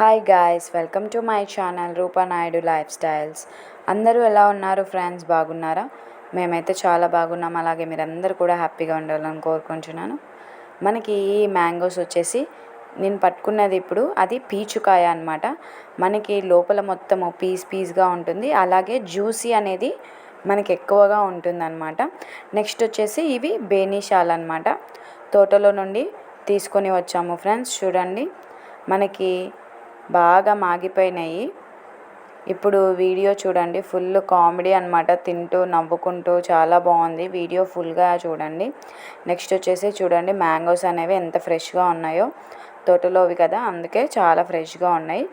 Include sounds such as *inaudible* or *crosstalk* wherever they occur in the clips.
Hi guys welcome to my channel Rupa Naidu life styles అందరూ ఎలా ఉన్నారు friends బాగున్నారా? మేమైతే చాలా బాగున్నాం. అలాగే మీరందరూ కూడా హ్యాపీగా ఉండాలని కోరుకుంటున్నాను. మనకి ఈ మ్యాంగోస్ వచ్చేసి నేను పట్టుకున్నది ఇప్పుడు అది పీచుకాయ అనమాట మనకి లోపల మొత్తము పీస్ పీస్గా ఉంటుంది. అలాగే జ్యూసీ అనేది మనకి ఎక్కువగా ఉంటుందన్నమాట. నెక్స్ట్ వచ్చేసి ఇవి బేనీషాలు అనమాట తోటలో నుండి తీసుకొని వచ్చాము ఫ్రెండ్స్ చూడండి. మనకి బాగా మాగిపోయినాయి. ఇప్పుడు వీడియో చూడండి. ఫుల్ కామెడీ అనమాట తింటూ నవ్వుకుంటూ చాలా బాగుంది. వీడియో ఫుల్గా చూడండి. నెక్స్ట్ వచ్చేసి చూడండి. మ్యాంగోస్ అనేవి ఎంత ఫ్రెష్గా ఉన్నాయో. తోటలోవి కదా. అందుకే చాలా ఫ్రెష్గా ఉన్నాయి.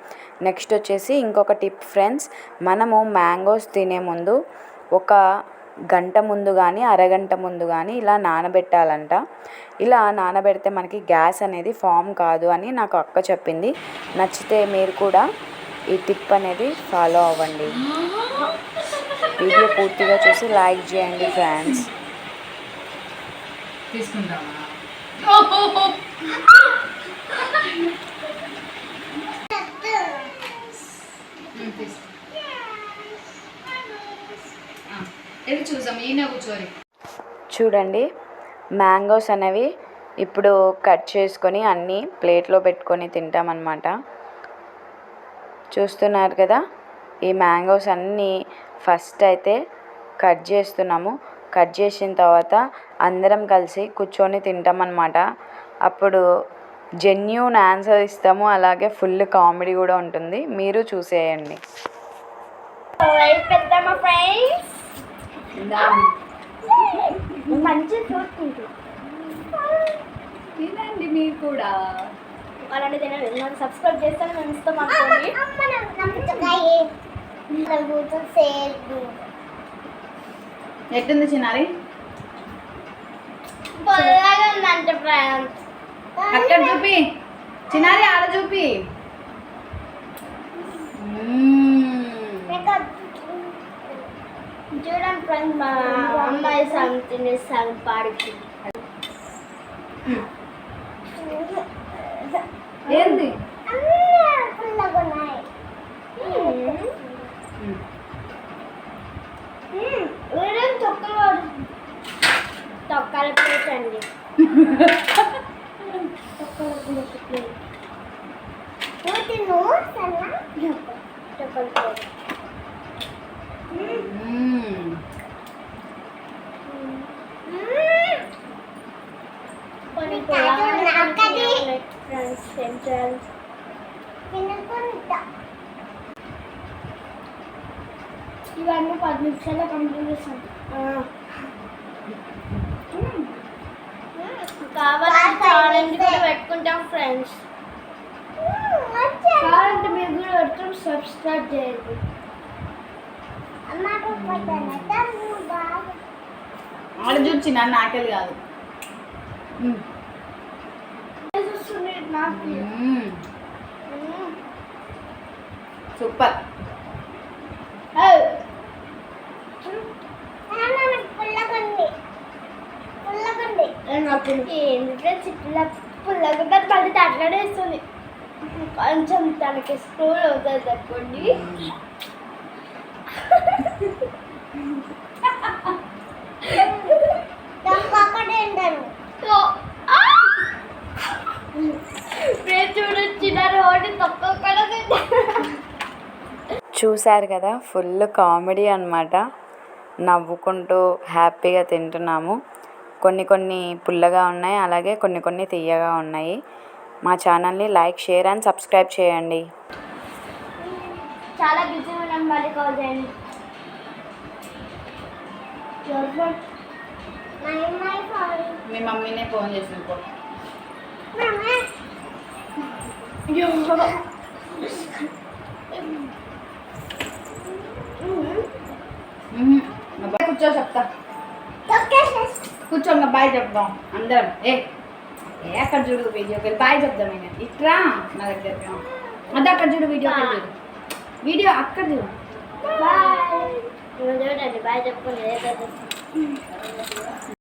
నెక్స్ట్ వచ్చేసి ఇంకొక టిప్ ఫ్రెండ్స్. మనము మ్యాంగోస్ తినే ముందు ఒక గంట ముందు కానీ అరగంట ముందు కానీ ఇలా నానబెట్టాలంట. ఇలా నానబెడితే మనకి గ్యాస్ అనేది ఫామ్ కాదు అని నాకు అక్క చెప్పింది. నచ్చితే మీరు కూడా ఈ టిప్ అనేది ఫాలో అవ్వండి. వీడియో పూర్తిగా చూసి లైక్ చేయండి ఫ్రెండ్స్. తీసుకుంటామా *laughs* చూడండి మ్యాంగోస్ అనేవి ఇప్పుడు కట్ చేసుకొని అన్నీ ప్లేట్లో పెట్టుకొని తింటామన్నమాట. చూస్తున్నారు కదా ఈ మ్యాంగోస్ అన్నీ ఫస్ట్ అయితే కట్ చేస్తున్నాము. కట్ చేసిన తర్వాత అందరం కలిసి కూర్చొని తింటామన్నమాట. అప్పుడు జెన్యున్ ఆన్సర్ ఇస్తాము అలాగే ఫుల్ కామెడీ కూడా ఉంటుంది. మీరు చూసేయండి. పెద్దమ్మ ఫ్రెండ్స్ మంచి ఫ్రూట్ తింటూ తినండి మీరు కూడా. అలాంటి తినండి. నాకు సబ్స్క్రైబ్ చేస్తాను మేము ఇస్తాం అనుకోండి ఎట్టుంది చిన్నారి? ఉందంట ఫ్రెండ్స్. అక్కడ చూపి. చిన్నారి ఆడ చూపి మ్మ్. ఫ్రెండ్స్ మా అమ్మాయి సాంగ్ తినే సాంగ్ పాడుతుంది ఏంది? తొక్కలు తొక్కల ప్లేట్ అండి. తొక్కల ప్లేట్ తొక్కల ప్లేట్ మ్మ్. కొన్ని ఫ్రెండ్స్ ఫ్రెండ్స్ ఇవన్నీ పది నిమిషాల్లో కంప్లీట్ చేస్తాం కావాలంటే ఛాలెంజ్ కూడా పెట్టుకుంటాం ఫ్రెండ్స్ కావాలంటే మీరు కూడా పెడతాం సబ్స్క్రైబ్ చేయండి ఆడ చిన్నారి నాకెళ్ళి కాదు. వస్తుంది. సూపర్. ఏంటంటే చిట్టుల పుల్లగుంటే మళ్ళీ తట్లాడేస్తుంది కొంచెం తనకి స్కూల్ అవుతుంది తప్పండి చూశారు కదా ఫుల్ కామెడీ అన్నమాట. నవ్వుకుంటూ హ్యాపీగా తింటున్నాము. కొన్ని కొన్ని పుల్లగా ఉన్నాయి అలాగే కొన్ని కొన్ని తీయగా ఉన్నాయి. మా ఛానల్ని లైక్ షేర్ అండ్ సబ్స్క్రైబ్ చేయండి. చాలా బిజీ ఉన్నాం మళ్ళీ కాల్ చేయండి. మీ మమ్మీనే ఫోన్ చేసిన పో మ్మ్. ఇంకా బాయ్ కూర్చో చెప్తా. కూర్చో ఇంకా బాయ్ చెప్దాం. అందరం. ఏ ఏ అక్కడ చూడు వీడియోకి బాయ్ చెప్దాం ఇంకా ఇట్రా నా దగ్గరికి అదే అక్కడ చూడు వీడియోకి చూడు వీడియో అక్కడ చూడు. బాయ్. చూడండి బాయ్ చెప్పుకోండి